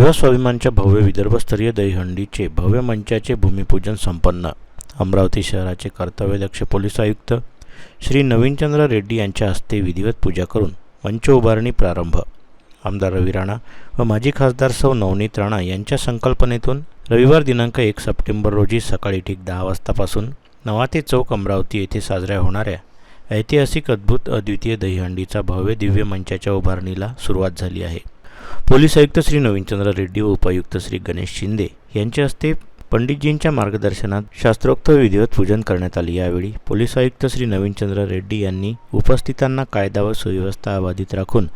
युवा स्वाभिमानच्या भव्य विदर्भस्तरीय दहीहंडीचे भव्य मंचाचे भूमिपूजन संपन्न. अमरावती शहराचे कर्तव्यदक्ष पोलीस आयुक्त श्री नवीनचंद्र रेड्डी यांच्या हस्ते विधिवत पूजा करून मंच उभारणी प्रारंभ. आमदार रवी राणा व माजी खासदार सौ नवनीत राणा यांच्या संकल्पनेतून रविवार दिनांक एक सप्टेंबर रोजी सकाळी ठीक दहा वाजतापासून नवाते चौक अमरावती येथे साजऱ्या होणाऱ्या ऐतिहासिक अद्भुत अद्वितीय दहीहंडीचा भव्य दिव्य मंचाच्या उभारणीला सुरुवात झाली आहे. पोलीस आयुक्त श्री नवीनचंद्र रेड्डी व उपायुक्त श्री गणेश शिंदे यांच्या हस्ते पंडितजींच्या मार्गदर्शनात शास्त्रोक्त विधिवत पूजन करण्यात आले. यावेळी पोलीस आयुक्त श्री नवीनचंद्र रेड्डी यांनी उपस्थितांना कायदा व सुव्यवस्था अबाधित राखून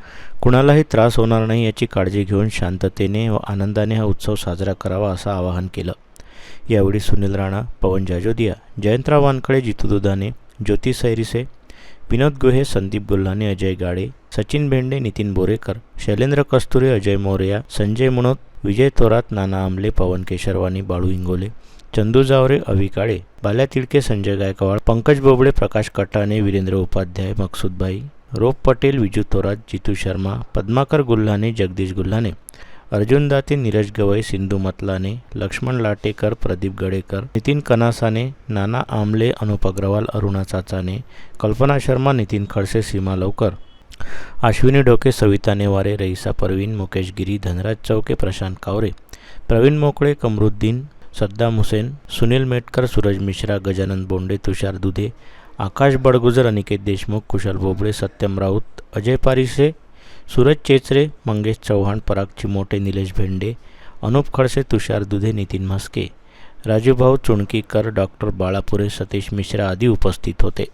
कुणालाही त्रास होणार नाही याची काळजी घेऊन शांततेने व आनंदाने हा उत्सव साजरा करावा असं आवाहन केलं. यावेळी सुनील राणा पवन जाजोदिया जयंतराव वानखळे जितू दुधाने ज्योती सैरिसे विनोद गोहे संदीप गुल्हाने अजय गाडे सचिन भेंडे नितीन बोरेकर शैलेंद्र कस्तुरे अजय मोरया संजय मुनोत विजय थोरात नाना आमले पवन केशरवानी बाळू इंगोले चंदू जावरे अवी काळे बाल्या तिडके संजय गायकवाड पंकज बोबडे प्रकाश कटाणे वीरेंद्र उपाध्याय मकसूदबाई रोप पटेल विजू थोरात जितू शर्मा पद्माकर गुल्हाने जगदीश गुल्हाने अर्जुन दाते नीरज गवई सिंधू मतलाने लक्ष्मण लाटेकर प्रदीप गडेकर नितीन कनासाने नाना आमले अनुप अग्रवाल अरुणा चाचाने कल्पना शर्मा नितीन खडसे सीमा लवकर अश्विनी डोके सविता नेवारे रईसा परवीन मुकेश गिरी धनराज चौके प्रशांत कावरे प्रवीण मोकळे कमरुद्दीन सद्दाम हुसेन सुनील मेटकर सूरज मिश्रा गजानन बोंडे तुषार दुधे आकाश बडगुजर अनिकेत देशमुख कुशल बोबडे सत्यम राऊत अजय पारिसे सूरज चेचरे मंगेश चव्हाण पराग चिमोटे निलेश भेंडे अनुप खडसे तुषार दुधे नितीन म्हस्के राजूभाऊ चुणकीकर डॉक्टर बाळापुरे सतीश मिश्रा आदी उपस्थित होते.